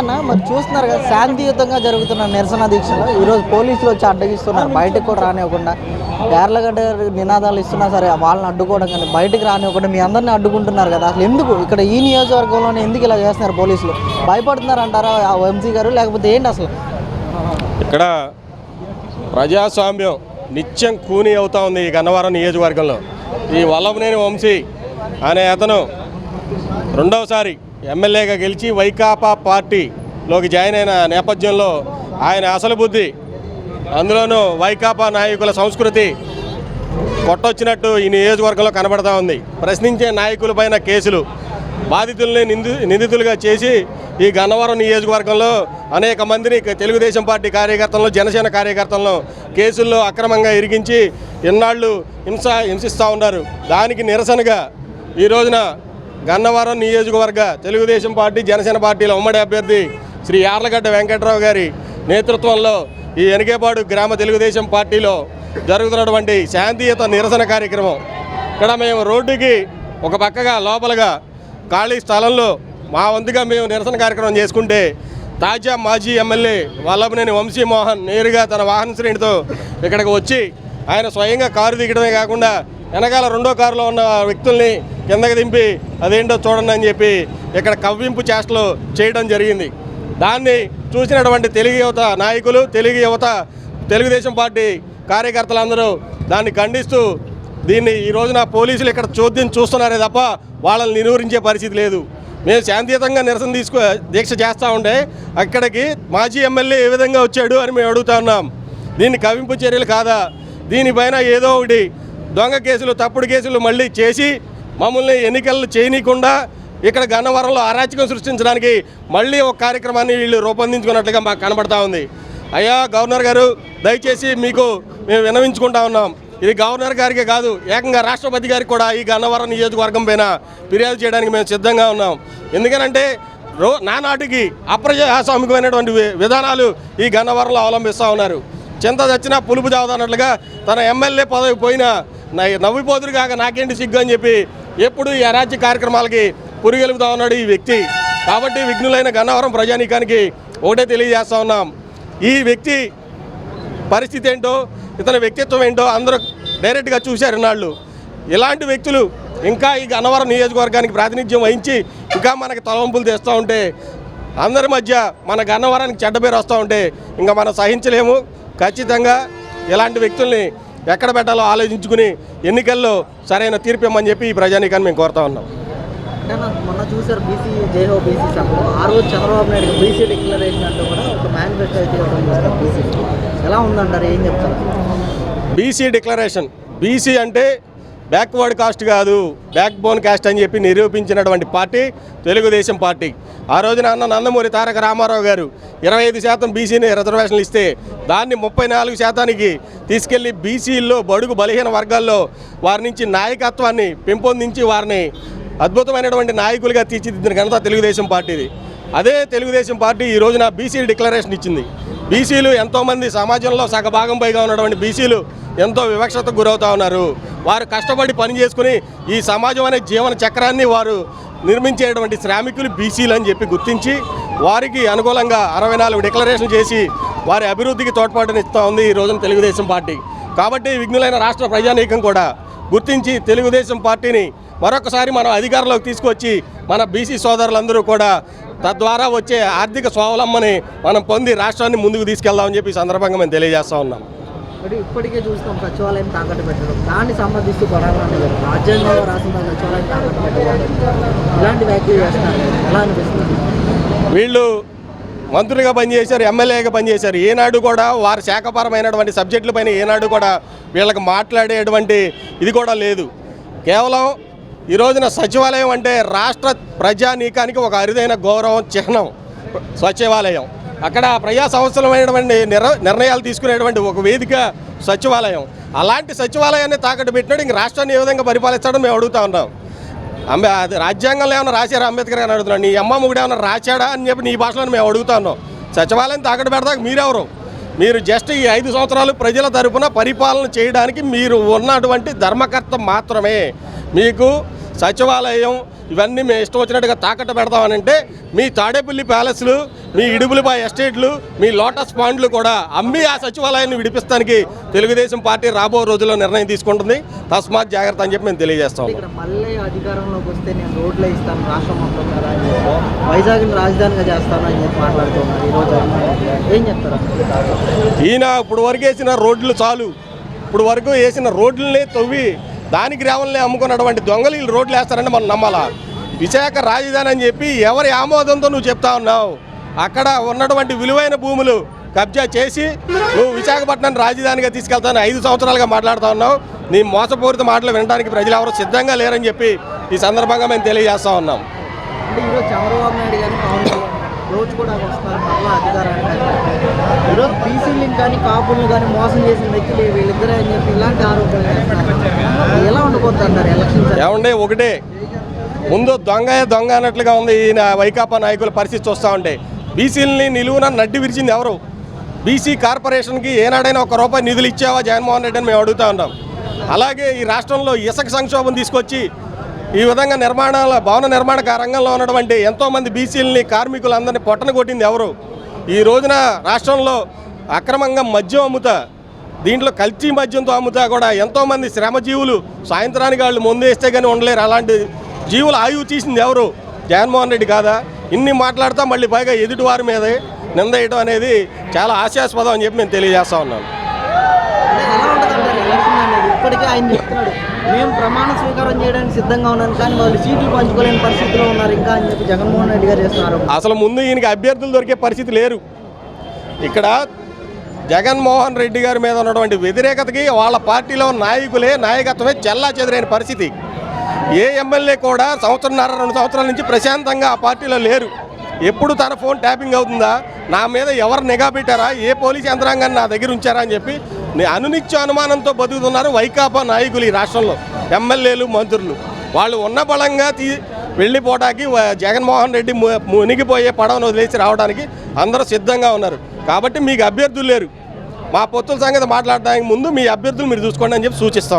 అన్న మరి చూస్తున్నారు కదా శాంతియుతంగా జరుగుతున్న నిరసన దీక్షలో. ఈరోజు పోలీసులు వచ్చి అడ్డగిస్తున్నారు. బయటకు కూడా రానివ్వకుండా. యార్లగడ్డ నినాదాలు ఇస్తున్నా సరే వాళ్ళని అడ్డుకోవడం కానీ బయటకు రానివ్వకుండా మీ అందరిని అడ్డుకుంటున్నారు కదా. అసలు ఎందుకు? ఇక్కడ ఈ నియోజకవర్గంలోనే ఎందుకు ఇలా చేస్తున్నారు పోలీసులు? భయపడుతున్నారు అంటారా ఆ వంశీ గారు? లేకపోతే ఏంటి అసలు? ఇక్కడ ప్రజాస్వామ్యం నిత్యం కూని అవుతా ఉంది ఈ గన్నవరం నియోజకవర్గంలో. ఈ వల్లభనేని వంశీ అనే అతను రెండవసారి ఎమ్మెల్యేగా గెలిచి వైకాపా పార్టీలోకి జాయిన్ అయిన నేపథ్యంలో ఆయన అసలు బుద్ధి. అందులోనూ వైకాపా నాయకుల సంస్కృతి కొట్టొచ్చినట్టు ఈ నియోజకవర్గంలో కనబడతా ఉంది. ప్రశ్నించే నాయకులపైన కేసులు బాధితుల్ని నింది నిందితులుగా చేసి ఈ గన్నవరం నియోజకవర్గంలో అనేక మందిని తెలుగుదేశం పార్టీ కార్యకర్తలను జనసేన కార్యకర్తలను కేసుల్లో అక్రమంగా ఇరిగించి ఎన్నాళ్ళు హింస హింసిస్తూ ఉన్నారు. దానికి నిరసనగా ఈ రోజున గన్నవరం నియోజకవర్గ తెలుగుదేశం పార్టీ జనసేన పార్టీల ఉమ్మడి అభ్యర్థి శ్రీ యార్లగడ్డ వెంకట్రావు గారి నేతృత్వంలో ఈ ఎనికేపాడు గ్రామ తెలుగుదేశం పార్టీలో జరుగుతున్నటువంటి శాంతియుత నిరసన కార్యక్రమం. ఇక్కడ మేము రోడ్డుకి ఒక పక్కగా లోపలగా ఖాళీ స్థలంలో మా వంతుగా మేము నిరసన కార్యక్రమం చేసుకుంటే తాజా మాజీ ఎమ్మెల్యే వల్లభనేని వంశీమోహన్ నేరుగా తన వాహన శ్రేణితో ఇక్కడికి వచ్చి ఆయన స్వయంగా కారు దిగడమే కాకుండా వెనకాల రెండో కారులో ఉన్న వ్యక్తుల్ని కిందకి దింపి అదేంటో చూడండి అని చెప్పి ఇక్కడ కవ్వింపు చేష్టలు చేయడం జరిగింది. దాన్ని చూసినటువంటి తెలుగు యువత నాయకులు తెలుగు యువత తెలుగుదేశం పార్టీ కార్యకర్తలందరూ దాన్ని ఖండిస్తూ దీన్ని ఈ రోజున పోలీసులు ఇక్కడ చోద్యం చూస్తున్నారే తప్ప వాళ్ళని నిలువరించే పరిస్థితి లేదు. మేము శాంతియుతంగా నిరసన తీసుకో దీక్ష చేస్తూ ఉంటే అక్కడికి మాజీ ఎమ్మెల్యే ఏ విధంగా వచ్చాడు అని మేము అడుగుతా ఉన్నాం. దీన్ని కవింపు చర్యలు కాదా? దీనిపైన ఏదో ఒకటి దొంగ కేసులు తప్పుడు కేసులు మళ్ళీ చేసి మమ్మల్ని ఎన్నికలు చేయనీయకుండా ఇక్కడ గన్నవరంలో అరాచకం సృష్టించడానికి మళ్ళీ ఒక కార్యక్రమాన్ని వీళ్ళు రూపొందించుకున్నట్లుగా మాకు కనబడతా ఉంది. అయ్యా గవర్నర్ గారు దయచేసి మీకు మేము వినవించుకుంటా ఉన్నాం. ఇది గవర్నర్ గారికి కాదు ఏకంగా రాష్ట్రపతి గారికి కూడా ఈ గన్నవరం నియోజకవర్గం పైన ఫిర్యాదు చేయడానికి మేము సిద్ధంగా ఉన్నాం. ఎందుకనంటే రో నానాటికి అప్రజాస్వామికమైనటువంటి విధానాలు ఈ గన్నవరంలో అవలంబిస్తూ ఉన్నారు. చింత తెచ్చినా పులుపు చావదన్నట్లుగా తన ఎమ్మెల్యే పదవి పోయినా నవ్విపోతురు కాక నాకేంటి సిగ్గు అని చెప్పి ఎప్పుడు ఈ అరాజ్య కార్యక్రమాలకి పురిగెలుపుతా ఉన్నాడు ఈ వ్యక్తి. కాబట్టి విఘ్నులైన గన్నవరం ప్రజానీకానికి ఒకటే తెలియజేస్తా ఉన్నాం. ఈ వ్యక్తి పరిస్థితి ఏంటో ఇతని వ్యక్తిత్వం ఏంటో అందరూ డైరెక్ట్గా చూశారు ఇన్నాళ్ళు. ఇలాంటి వ్యక్తులు ఇంకా ఈ గన్నవరం నియోజకవర్గానికి ప్రాతినిధ్యం వహించి ఇంకా మనకి తలవంపులు తెస్తూ ఉంటే అందరి మధ్య మన గన్నవరానికి చెడ్డ పేరు వస్తూ ఉంటే ఇంకా మనం సహించలేము. ఖచ్చితంగా ఇలాంటి వ్యక్తుల్ని ఎక్కడ పెట్టాలో ఆలోచించుకుని ఎన్నికల్లో సరైన తీర్పు ఇవ్వమని చెప్పి ఈ ప్రజానీకాన్ని మేము కోరుతా ఉన్నాం. మొన్న చూసారు బీసీ జైహో బీసీ సభలో. ఆ రోజు చంద్రబాబు నాయుడు బీసీ డిక్లరేషన్ అంటూ కూడా ఒక మేనిఫెస్టో అయితే ఇవ్వడం చూస్తారు బీసీ ఎలా ఉందంటారు? ఏం చెప్తారు? BC declaration. బీసీ అంటే బ్యాక్వర్డ్ కాస్ట్ కాదు బ్యాక్ బోన్ కాస్ట్ అని చెప్పి నిరూపించినటువంటి పార్టీ తెలుగుదేశం పార్టీ. ఆ రోజున అన్న నందమూరి తారక రామారావు గారు ఇరవై ఐదు శాతం బీసీని రిజర్వేషన్లు ఇస్తే దాన్ని ముప్పై నాలుగు శాతానికి తీసుకెళ్ళి బీసీల్లో బడుగు బలహీన వర్గాల్లో వారి నుంచి నాయకత్వాన్ని పెంపొందించి వారిని అద్భుతమైనటువంటి నాయకులుగా తీర్చిదిద్దిన ఘనత తెలుగుదేశం పార్టీది. అదే తెలుగుదేశం పార్టీ ఈ రోజున బీసీ డిక్లరేషన్ ఇచ్చింది. బీసీలు ఎంతోమంది సమాజంలో సగభాగం పైగా ఉన్నటువంటి బీసీలు ఎంతో వివక్షతకు గురవుతూ ఉన్నారు. వారు కష్టపడి పని చేసుకుని ఈ సమాజం అనే జీవన చక్రాన్ని వారు నిర్మించేటువంటి శ్రామికులు బీసీలు అని చెప్పి గుర్తించి వారికి అనుకూలంగా అరవై నాలుగు డిక్లరేషన్ చేసి వారి అభివృద్ధికి తోడ్పాటునిస్తూ ఉంది ఈ రోజున తెలుగుదేశం పార్టీ. కాబట్టి విఘ్నులైన రాష్ట్ర ప్రజానీకం కూడా గుర్తించి తెలుగుదేశం పార్టీని మరొకసారి మనం అధికారంలోకి తీసుకొచ్చి మన బీసీ సోదరులందరూ కూడా తద్వారా వచ్చే ఆర్థిక స్వావలంబని మనం పొంది రాష్ట్రాన్ని ముందుకు తీసుకెళ్దామని చెప్పి ఈ సందర్భంగా మేము తెలియజేస్తా ఉన్నాం. ఇప్పటికే చూస్తాం సచివాలయం తాకట్టు పెట్టడం. దాన్ని సంబంధిస్తూ కొడాలని రాజ్యాంగంలో రాసిన సచివాలయం తాకట్టు పెట్టడం. ఇలాంటి వ్యాఖ్యలు చేస్తున్నారు. ఎలా అనిపిస్తుంది? వీళ్ళు మంత్రులుగా పనిచేశారు ఎమ్మెల్యేగా పనిచేశారు. ఏనాడు కూడా వారి శాఖపరమైనటువంటి సబ్జెక్టులపైన ఏనాడు కూడా వీళ్ళకి మాట్లాడేటువంటి ఇది కూడా లేదు. కేవలం ఈ రోజున సచివాలయం అంటే రాష్ట్ర ప్రజానీకానికి ఒక అరుదైన గౌరవం చిహ్నం సచివాలయం. అక్కడ ప్రజా సంస్థలమైనటువంటి నిర్ నిర్ణయాలు తీసుకునేటువంటి ఒక వేదిక సచివాలయం. అలాంటి సచివాలయాన్ని తాకట్టు పెట్టినాడు ఇంక రాష్ట్రాన్ని ఏ విధంగా పరిపాలిస్తాడో మేము అడుగుతా ఉన్నాం. అంబే అది రాజ్యాంగంలో ఏమైనా రాశారా అంబేద్కర్ అని అడుగుతున్నాడు? నీ అమ్మ ముగుడు ఏమైనా రాశాడా అని చెప్పి నీ భాషలో మేము అడుగుతున్నాం సచివాలయం తాకట్టు పెడతాక మీరెవరు? మీరు జస్ట్ ఈ ఐదు సంవత్సరాలు ప్రజల తరపున పరిపాలన చేయడానికి మీరు ఉన్నటువంటి ధర్మకర్త మాత్రమే. మీకు సచివాలయం ఇవన్నీ మేము ఇష్టం వచ్చినట్టుగా తాకట్టు పెడతామనంటే మీ తాడేపల్లి ప్యాలెస్లు మీ ఇడుపులపై ఎస్టేట్లు మీ లోటస్ పాండ్లు కూడా అమ్మి ఆ సచివాలయాన్ని విడిపిస్తానికి తెలుగుదేశం పార్టీ రాబో రోజుల్లో నిర్ణయం తీసుకుంటుంది. తస్మాత్ జాగ్రత్త అని చెప్పి మేము తెలియజేస్తాం మళ్ళీ అధికారంలోకి వస్తే నేను రోడ్లే ఇస్తాను రాష్ట్రం మొత్తం కదా అని చెప్పి. వైజాగ్ని రాజధానిగా చేస్తాను అని చెప్పి మాట్లాడుతున్నారు ఈరోజు ఏం చెప్తారు? ఈయన ఇప్పుడు వరకు వేసిన రోడ్లు చాలు. ఇప్పుడు వరకు వేసిన రోడ్లనే తవ్వి దాని గ్రామంలో అమ్ముకున్నటువంటి దొంగలు వీళ్ళు రోడ్లు వేస్తారని మనం నమ్మాలా? విశాఖ రాజధాని అని చెప్పి ఎవరి ఆమోదంతో నువ్వు చెప్తా ఉన్నావు? అక్కడ ఉన్నటువంటి విలువైన భూములు కబ్జా చేసి నువ్వు విశాఖపట్నం రాజధానిగా తీసుకెళ్తాను ఐదు సంవత్సరాలుగా మాట్లాడుతూ ఉన్నావు. నీ మోసపూరిత మాటలు వినడానికి ప్రజలు ఎవరు సిద్ధంగా లేరని చెప్పి ఈ సందర్భంగా మేము తెలియజేస్తా ఉన్నాం. అంటే ఈరోజు రోజు కూడా వస్తారు. మళ్ళీ అధికారానికి ఈరోజు బీసీలు కానీ కాపులు కానీ మోసం చేసిన వ్యక్తులు వీళ్ళిద్దరే అని చెప్పి ఇలాంటి ఆరోపణలు ఎలా ఉండబోతుంది అంటారు ఎలక్షన్స్ ఏమంటే ఒకటే. ముందు దొంగ దొంగ అన్నట్లుగా ఉంది ఈయన వైకాపా నాయకుల పరిస్థితి చూస్తూ ఉంటే. బీసీలని నిలువున నడ్డి విరిచింది ఎవరు? బీసీ కార్పొరేషన్కి ఏనాడైనా ఒక రూపాయి నిధులు ఇచ్చావా జగన్మోహన్ రెడ్డి అని మేము అడుగుతూ ఉన్నాం. అలాగే ఈ రాష్ట్రంలో ఇసుక సంక్షోభం తీసుకొచ్చి ఈ విధంగా నిర్మాణాల భవన నిర్మాణ రంగంలో ఉన్నటువంటి ఎంతోమంది బీసీలని కార్మికులందరినీ పొట్టన కొట్టింది ఎవరు? ఈ రోజున రాష్ట్రంలో అక్రమంగా మద్యం అమ్ముతా దీంట్లో కల్తీ మద్యంతో అమ్ముతా కూడా ఎంతోమంది శ్రమజీవులు సాయంత్రానికి వాళ్ళు ముందేస్తే కానీ ఉండలేరు. అలాంటి జీవుల ఆయువు తీసింది ఎవరు? జగన్మోహన్ రెడ్డి కాదా? ఇన్ని మాట్లాడతా మళ్ళీ పైగా ఎదుటి వారి మీదే నిందేయడం అనేది చాలా హాస్యాస్పదం అని చెప్పి నేను తెలియజేస్తా ఉన్నాను. అంటే ఇప్పటికే ఆయన చెప్తున్నాడు. మేము ప్రమాణ స్వీకారం చేయడానికి సిద్ధంగా ఉన్నాను కానీ వాళ్ళు సీట్లు పంచుకోలేని పరిస్థితిలో ఉన్నారు. ఇంకా అని చెప్పి జగన్మోహన్ రెడ్డి గారు చేస్తున్నారు. అసలు ముందు ఈయనకి అభ్యర్థులు దొరికే పరిస్థితి లేరు. ఇక్కడ జగన్మోహన్ రెడ్డి గారి మీద ఉన్నటువంటి వ్యతిరేకతకి వాళ్ళ పార్టీలో నాయకులే నాయకత్వమే చెల్లా చెదిరైన పరిస్థితి. ఏ ఎమ్మెల్యే కూడా సంవత్సరంన్నర రెండు సంవత్సరాల నుంచి ప్రశాంతంగా ఆ పార్టీలో లేరు. ఎప్పుడు తన ఫోన్ ట్యాపింగ్ అవుతుందా? నా మీద ఎవరు నిఘా పెట్టారా? ఏ పోలీస్ యంత్రాంగాన్ని నా దగ్గర ఉంచారా అని చెప్పి అనునిత్య అనుమానంతో బతుకుతున్నారు వైకాపా నాయకులు ఈ రాష్ట్రంలో. ఎమ్మెల్యేలు మంత్రులు. వాళ్ళు ఉన్న బలంగా తీ వెళ్ళిపోవడానికి జగన్మోహన్ రెడ్డి ము- మునిగిపోయే పడవను వదిలేసి రావడానికి అందరూ సిద్ధంగా ఉన్నారు. కాబట్టి మీకు అభ్యర్థులు లేరు. మా పొత్తుల సంగతి మాట్లాడడానికి ముందు మీ అభ్యర్థులు మీరు చూసుకోండి అని చెప్పి సూచిస్తాం.